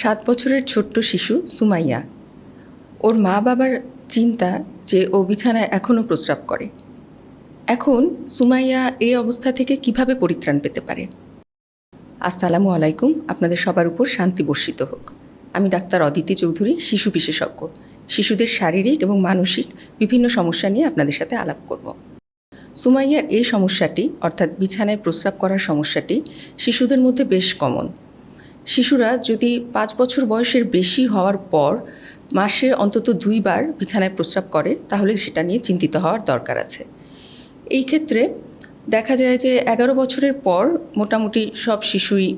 সাত বছরের ছোট্ট শিশু সুমাইয়া। ওর মা বাবার চিন্তা যে ও বিছানায় এখনও প্রস্রাব করে। এখন সুমাইয়া এই অবস্থা থেকে কীভাবে পরিত্রাণ পেতে পারে? আসসালামু আলাইকুম, আপনাদের সবার উপর শান্তি বর্ষিত হোক। আমি ডাক্তার অদিতি চৌধুরী, শিশু বিশেষজ্ঞ। শিশুদের শারীরিক এবং মানসিক বিভিন্ন সমস্যা নিয়ে আপনাদের সাথে আলাপ করব। সুমাইয়ার এই সমস্যাটি, অর্থাৎ বিছানায় প্রস্রাব করার সমস্যাটি, শিশুদের মধ্যে বেশ কমন শিশুরা যদি পাঁচ বছর বয়সের বেশি হওয়ার পর মাসে অন্তত দুইবার বিছানায় প্রস্রাব করে, তাহলে সেটা নিয়ে চিন্তিত হওয়ার দরকার আছে। এই ক্ষেত্রে দেখা যায় যে এগারো বছরের পর মোটামুটি সব শিশুই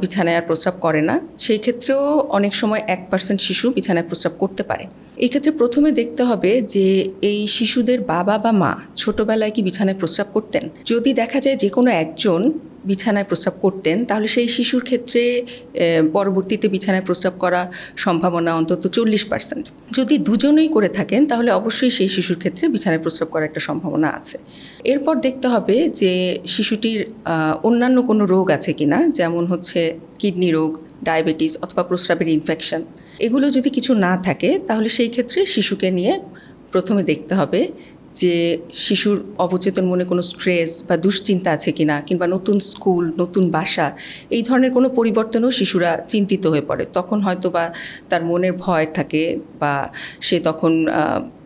বিছানায় আর প্রস্রাব করে না। সেই ক্ষেত্রেও অনেক সময় এক পার্সেন্ট শিশু বিছানায় প্রস্রাব করতে পারে। এই ক্ষেত্রে প্রথমে দেখতে হবে যে এই শিশুদের বাবা বা মা ছোটবেলায় কি বিছানায় প্রস্রাব করতেন। যদি দেখা যায় যে কোনো একজন বিছানায় প্রস্রাব করতেন, তাহলে সেই শিশুর ক্ষেত্রে পরবর্তীতে বিছানায় প্রস্রাব করা সম্ভাবনা অন্তত চল্লিশ পার্সেন্ট যদি দুজনেই করে থাকেন, তাহলে অবশ্যই সেই শিশুর ক্ষেত্রে বিছানায় প্রস্রাব করার একটা সম্ভাবনা আছে। এরপর দেখতে হবে যে শিশুটির অন্যান্য কোনো রোগ আছে কিনা, যেমন হচ্ছে কিডনি রোগ, ডায়াবেটিস অথবা প্রস্রাবের ইনফেকশন এগুলো যদি কিছু না থাকে, তাহলে সেই ক্ষেত্রে শিশুকে নিয়ে প্রথমে দেখতে হবে যে শিশুর অবচেতন মনে কোনো স্ট্রেস বা দুশ্চিন্তা আছে কি না কিংবা নতুন স্কুল নতুন বাসা, এই ধরনের কোনো পরিবর্তনও শিশুরা চিন্তিত হয়ে পড়ে। তখন হয়তো বা তার মনের ভয় থাকে বা সে তখন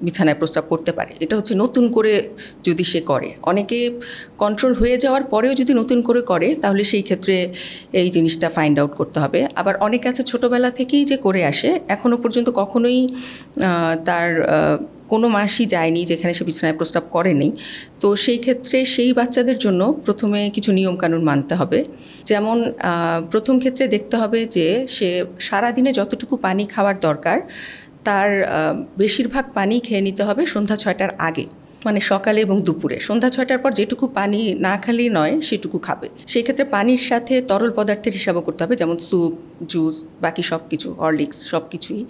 বিছানায় প্রস্তাব করতে পারে। এটা হচ্ছে নতুন করে যদি সে করে। অনেকে কন্ট্রোল হয়ে যাওয়ার পরেও যদি নতুন করে করে, তাহলে সেই ক্ষেত্রে এই জিনিসটা ফাইন্ড আউট করতে হবে। আবার অনেকে আছে ছোটোবেলা থেকেই যে করে আসে এখনও পর্যন্ত কখনোই তার কোনো মাসই যায়নি যেখানে সে বিছানায় প্রস্তাব করেনি তো সেই ক্ষেত্রে সেই বাচ্চাদের জন্য প্রথমে কিছু নিয়মকানুন মানতে হবে। যেমন প্রথম ক্ষেত্রে দেখতে হবে যে সে সারাদিনে যতটুকু পানি খাওয়ার দরকার তার বেশিরভাগ পানি খেয়ে নিতে হবে সন্ধ্যা ছয়টার আগে। মানে সকালে এবং দুপুরে। সন্ধ্যা ছয়টার পর যেটুকু পানি না খালি নয়, সেটুকু খাবে। সেই ক্ষেত্রে পানির সাথে তরল পদার্থের হিসাবও করতে হবে, যেমন স্যুপ, জুস, বাকি সব কিছু হরলিক্স সব কিছুই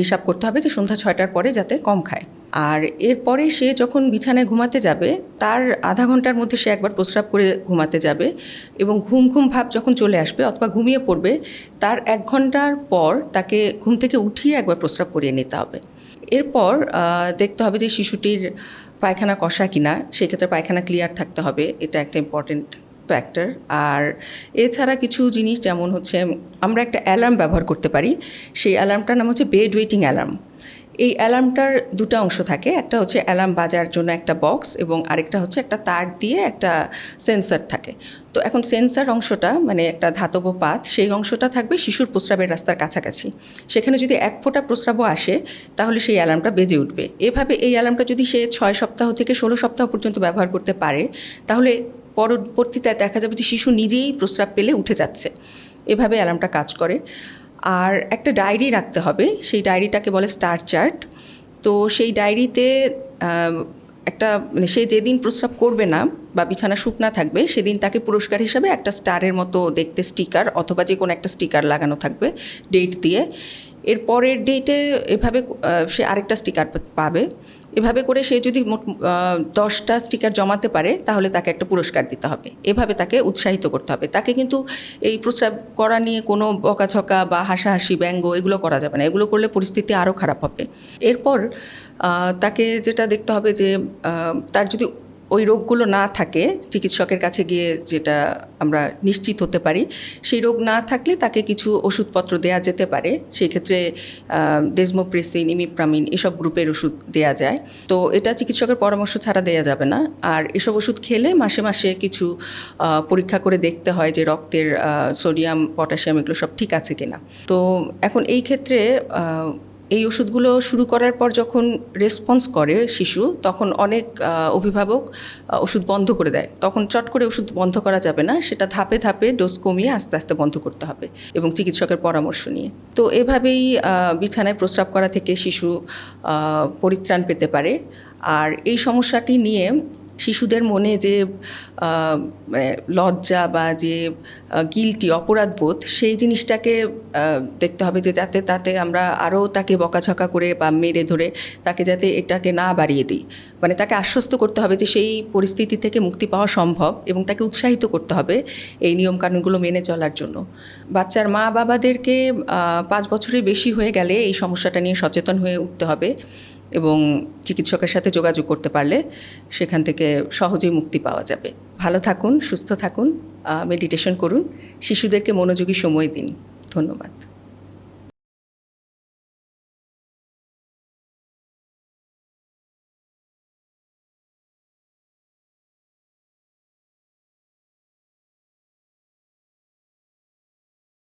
হিসাব করতে হবে যে সন্ধ্যা ছয়টার পরে যাতে কম খায়। আর এরপরে সে যখন বিছানায় ঘুমাতে যাবে, তার আধা ঘণ্টার মধ্যে সে একবার প্রস্রাব করে ঘুমাতে যাবে এবং ঘুম ঘুম ভাব যখন চলে আসবে অথবা ঘুমিয়ে পড়বে, তার এক ঘণ্টার পর তাকে ঘুম থেকে উঠিয়ে একবার প্রস্রাব করিয়ে নিতে হবে। এরপর দেখতে হবে যে শিশুটির পায়খানা কষা কিনা, সেক্ষেত্রে পায়খানা ক্লিয়ার থাকতে হবে, এটা একটা ইম্পর্টেন্ট ফ্যাক্টর আর এছাড়া কিছু জিনিস যেমন হচ্ছে, আমরা একটা অ্যালার্ম ব্যবহার করতে পারি, সেই অ্যালার্মটার নাম হচ্ছে বেড ওয়েটিং অ্যালার্ম এই অ্যালার্মটার দুটো অংশ থাকে, একটা হচ্ছে অ্যালার্ম বাজার জন্য একটা বক্স এবং আরেকটা হচ্ছে একটা তার দিয়ে একটা সেন্সর থাকে। তো এখন সেন্সার অংশটা মানে একটা ধাতব পাত, সেই অংশটা থাকবে শিশুর প্রস্রাবের রাস্তার কাছাকাছি। সেখানে যদি এক ফোঁটা প্রস্রাবও আসে, তাহলে সেই অ্যালার্মটা বেজে উঠবে। এভাবে এই অ্যালার্মটা যদি সে ছয় সপ্তাহ থেকে ষোলো সপ্তাহ পর্যন্ত ব্যবহার করতে পারে, তাহলে পরবর্তীতে দেখা যাবে যে শিশু নিজেই প্রস্রাব পেলে উঠে যাচ্ছে। এভাবে অ্যালার্মটা কাজ করে। আর একটা ডায়েরি রাখতে হবে। সেই ডায়েরিটাকে বলে স্টার চার্ট তো সেই ডায়েরিতে একটা মানে সে যেদিন প্রস্রাব করবে না বা বিছানা শুকনা থাকবে, সেদিন তাকে পুরস্কার হিসাবে একটা স্টারের মতো দেখতে স্টিকার অথবা যে কোনো একটা স্টিকার লাগানো থাকবে ডেট দিয়ে। এর পরের ডেটে এভাবে সে আরেকটা স্টিকার পাবে। এভাবে করে সে যদি মোট দশটা স্টিকার জমাতে পারে, তাহলে তাকে একটা পুরস্কার দিতে হবে। এভাবে তাকে উৎসাহিত করতে হবে। তাকে কিন্তু এই প্রস্রাব করা নিয়ে কোনো বকাঝকা বা হাসাহাসি, ব্যঙ্গ এগুলো করা যাবে না। এগুলো করলে পরিস্থিতি আরও খারাপ হবে। এরপর তাকে যেটা দেখতে হবে যে তার যদি ওই রোগগুলো না থাকে, চিকিৎসকের কাছে গিয়ে যেটা আমরা নিশ্চিত হতে পারি, সেই রোগ না থাকলে তাকে কিছু ওষুধপত্র দেয়া যেতে পারে। সেই ক্ষেত্রে ডেজমোপ্রেসিন ইমিপ্রামিন এসব গ্রুপের ওষুধ দেয়া যায়। তো এটা চিকিৎসকের পরামর্শ ছাড়া দেয়া যাবে না। আর এসব ওষুধ খেলে মাসে মাসে কিছু পরীক্ষা করে দেখতে হয় যে রক্তের সোডিয়াম, পটাশিয়াম এগুলো সব ঠিক আছে কিনা। তো এখন এই ক্ষেত্রে এই ওষুধগুলো শুরু করার পর যখন রেসপন্স করে শিশু, তখন অনেক অভিভাবক ওষুধ বন্ধ করে দেয়। তখন চট করে ওষুধ বন্ধ করা যাবে না, সেটা ধাপে ধাপে ডোজ কমিয়ে আস্তে আস্তে বন্ধ করতে হবে এবং চিকিৎসকের পরামর্শ নিয়ে। তো এভাবেই বিছানায় প্রস্রাব করা থেকে শিশু পরিত্রাণ পেতে পারে। আর এই সমস্যাটি নিয়ে শিশুদের মনে যে মানে লজ্জা বা যে গিলটি অপরাধবোধ সেই জিনিসটাকে দেখতে হবে যে, যাতে তাতে আমরা আরও তাকে বকাঝকা করে বা মেরে ধরে তাকে যাতে এটাকে না বাড়িয়ে দিই। মানে তাকে আশ্বস্ত করতে হবে যে, সেই পরিস্থিতি থেকে মুক্তি পাওয়া সম্ভব এবং তাকে উৎসাহিত করতে হবে এই নিয়মকানুনগুলো মেনে চলার জন্য। বাচ্চার মা বাবাদেরকে পাঁচ বছরের বেশি হয়ে গেলে এই সমস্যাটা নিয়ে সচেতন হয়ে উঠতে হবে। এবং চিকিৎসকের সাথে যোগাযোগ করতে পারলে সেখান থেকে সহজেই মুক্তি পাওয়া যাবে। ভালো থাকুন, সুস্থ থাকুন মেডিটেশন করুন। শিশুদেরকে মনোযোগী সময় দিন। ধন্যবাদ।